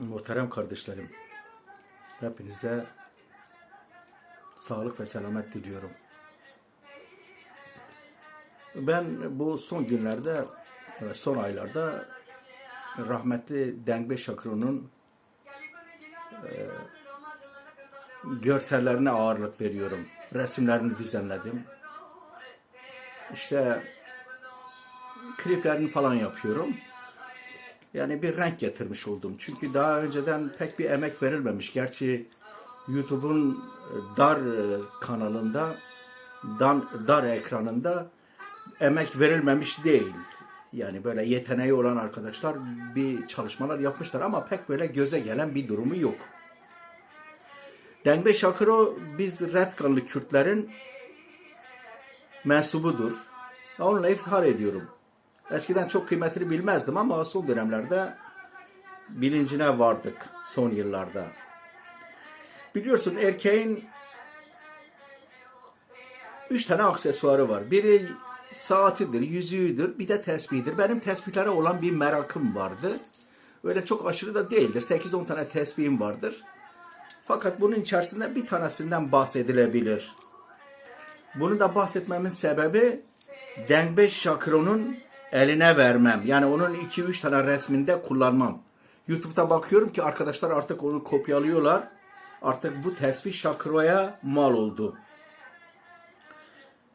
Muhterem kardeşlerim, hepinize sağlık ve selamet diliyorum. Ben bu son günlerde, son aylarda rahmetli Dengbe Şakır'ın e, görsellerine ağırlık veriyorum. Resimlerini düzenledim. İşte kliplerini falan yapıyorum. Yani bir renk getirmiş oldum. Çünkü daha önceden pek bir emek verilmemiş. Gerçi YouTube'un e, dar e, kanalında, dar, dar ekranında emek verilmemiş değil. Yani böyle yeteneği olan arkadaşlar bir çalışmalar yapmışlar ama pek böyle göze gelen bir durumu yok. Dengbe Şakiro biz Redkanlı Kürtlerin mensubudur. Onunla iftihar ediyorum. Eskiden çok kıymetini bilmezdim ama son dönemlerde bilincine vardık son yıllarda. Biliyorsun erkeğin üç tane aksesuarı var. Biri saatidir, yüzüğüdür, bir de tesbihidir. Benim tespihlere olan bir merakım vardı. Öyle çok aşırı da değildir. 8-10 tane tesbihim vardır. Fakat bunun içerisinde bir tanesinden bahsedilebilir. Bunu da bahsetmemin sebebi Dengbe Şakro'nun eline vermem. Yani onun 2-3 tane resminde kullanmam. YouTube'da bakıyorum ki arkadaşlar artık onu kopyalıyorlar. Artık bu tesbih Şakro'ya mal oldu.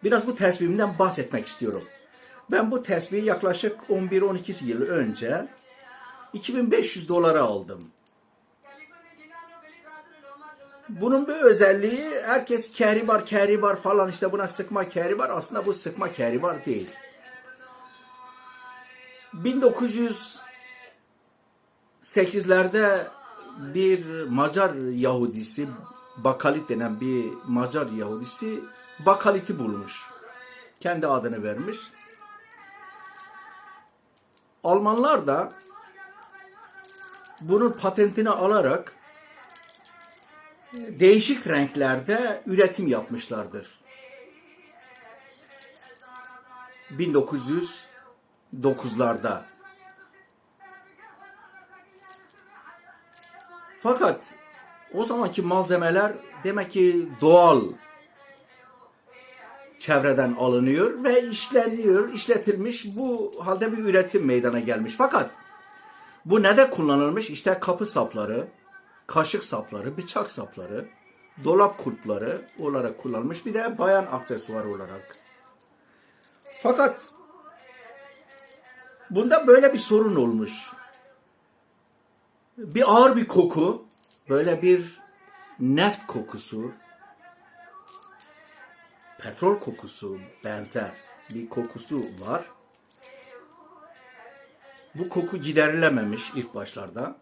Biraz bu tesbihimden bahsetmek istiyorum. Ben bu tesbihi yaklaşık 11-12 yıl önce 2500 dolara aldım. Bunun bir özelliği herkes keribar keribar falan işte buna sıkma keribar aslında bu sıkma keribar değil. 1908'lerde bir Macar Yahudisi Bakalit denen bir Macar Yahudisi Bakalit'i bulmuş. Kendi adını vermiş. Almanlar da bunun patentini alarak değişik renklerde üretim yapmışlardır. 1909'larda. Fakat o zamanki malzemeler demek ki doğal çevreden alınıyor ve işleniyor, işletilmiş. Bu halde bir üretim meydana gelmiş. Fakat bu ne de kullanılmış? İşte kapı sapları, kaşık sapları, bıçak sapları, dolap kulpları olarak kullanılmış. Bir de bayan aksesuarı olarak. Fakat bunda böyle bir sorun olmuş. Bir ağır bir koku, böyle bir neft kokusu, petrol kokusu benzer bir kokusu var. Bu koku giderilememiş ilk başlarda.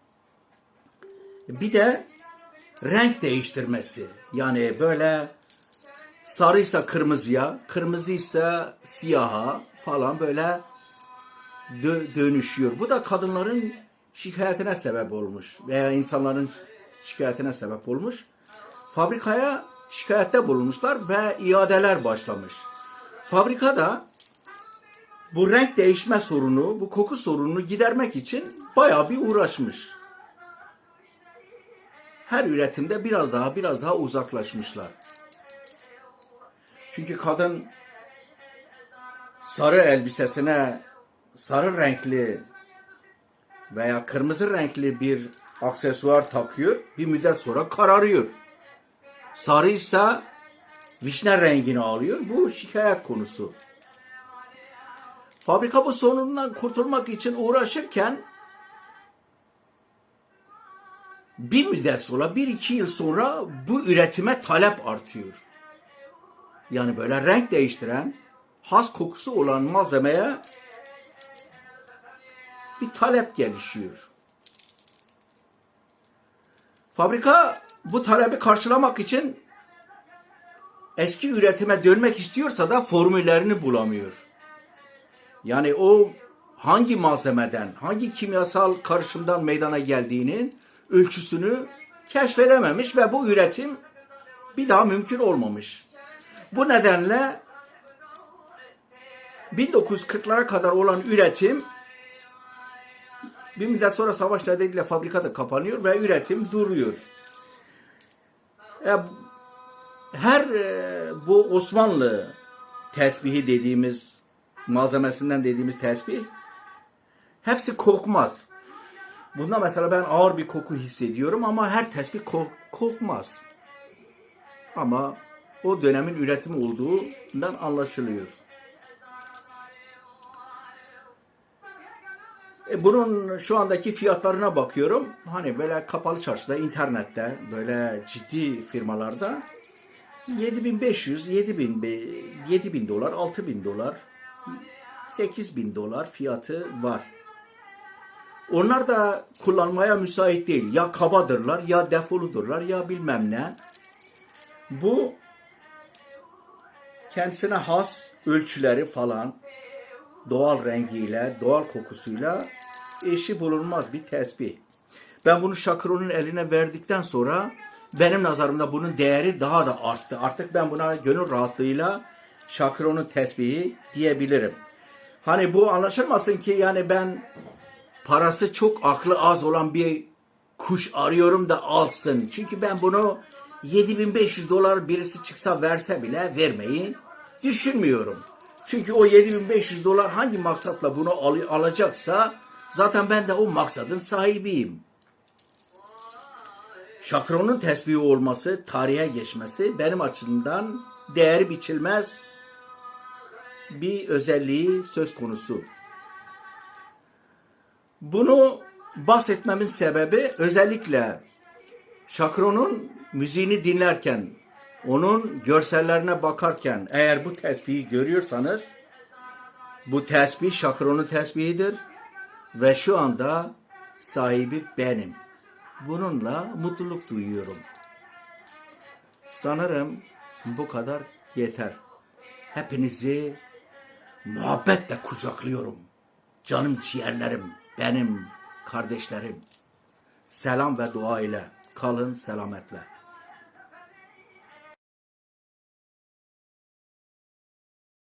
Bir de renk değiştirmesi. Yani böyle sarıysa kırmızıya, kırmızıysa siyaha falan böyle dö- dönüşüyor. Bu da kadınların şikayetine sebep olmuş veya insanların şikayetine sebep olmuş. Fabrikaya şikayette bulunmuşlar ve iadeler başlamış. Fabrikada bu renk değişme sorunu, bu koku sorununu gidermek için bayağı bir uğraşmış. Her üretimde biraz daha biraz daha uzaklaşmışlar. Çünkü kadın sarı elbisesine sarı renkli veya kırmızı renkli bir aksesuar takıyor. Bir müddet sonra kararıyor. Sarıysa vişne rengini alıyor. Bu şikayet konusu. Fabrika bu sorunundan kurtulmak için uğraşırken bir müddet sonra, bir iki yıl sonra bu üretime talep artıyor. Yani böyle renk değiştiren, has kokusu olan malzemeye bir talep gelişiyor. Fabrika bu talebi karşılamak için eski üretime dönmek istiyorsa da formüllerini bulamıyor. Yani o hangi malzemeden, hangi kimyasal karışımdan meydana geldiğinin ölçüsünü keşfedememiş ve bu üretim bir daha mümkün olmamış. Bu nedenle 1940'lara kadar olan üretim Bir müddet sonra savaş nedeniyle fabrika da kapanıyor ve üretim duruyor. E, her e, bu Osmanlı tesbihi dediğimiz malzemesinden dediğimiz tesbih hepsi kokmaz. Bunda mesela ben ağır bir koku hissediyorum ama her tesbih ko- kokmaz. Ama o dönemin üretimi olduğundan anlaşılıyor. E bunun şu andaki fiyatlarına bakıyorum. Hani böyle kapalı çarşıda, internette, böyle ciddi firmalarda 7500, 7000, be- 7000 dolar, 6000 dolar, 8000 dolar fiyatı var. Onlar da kullanmaya müsait değil. Ya kabadırlar, ya defoludurlar, ya bilmem ne. Bu kendisine has ölçüleri falan doğal rengiyle, doğal kokusuyla eşi bulunmaz bir tesbih. Ben bunu Şakro'nun eline verdikten sonra benim nazarımda bunun değeri daha da arttı. Artık ben buna gönül rahatlığıyla Şakro'nun tesbihi diyebilirim. Hani bu anlaşılmasın ki yani ben parası çok aklı az olan bir kuş arıyorum da alsın. Çünkü ben bunu 7500 dolar birisi çıksa verse bile vermeyi düşünmüyorum. Çünkü o 7500 dolar hangi maksatla bunu al- alacaksa zaten ben de o maksadın sahibiyim. Şakronun tesbihi olması, tarihe geçmesi benim açımdan değeri biçilmez bir özelliği söz konusu. Bunu bahsetmemin sebebi özellikle Şakro'nun müziğini dinlerken, onun görsellerine bakarken eğer bu tesbihi görüyorsanız bu tesbih Şakro'nun tesbihidir ve şu anda sahibi benim. Bununla mutluluk duyuyorum. Sanırım bu kadar yeter. Hepinizi muhabbetle kucaklıyorum. Canım ciğerlerim, benim kardeşlerim. Selam ve dua ile kalın selametle.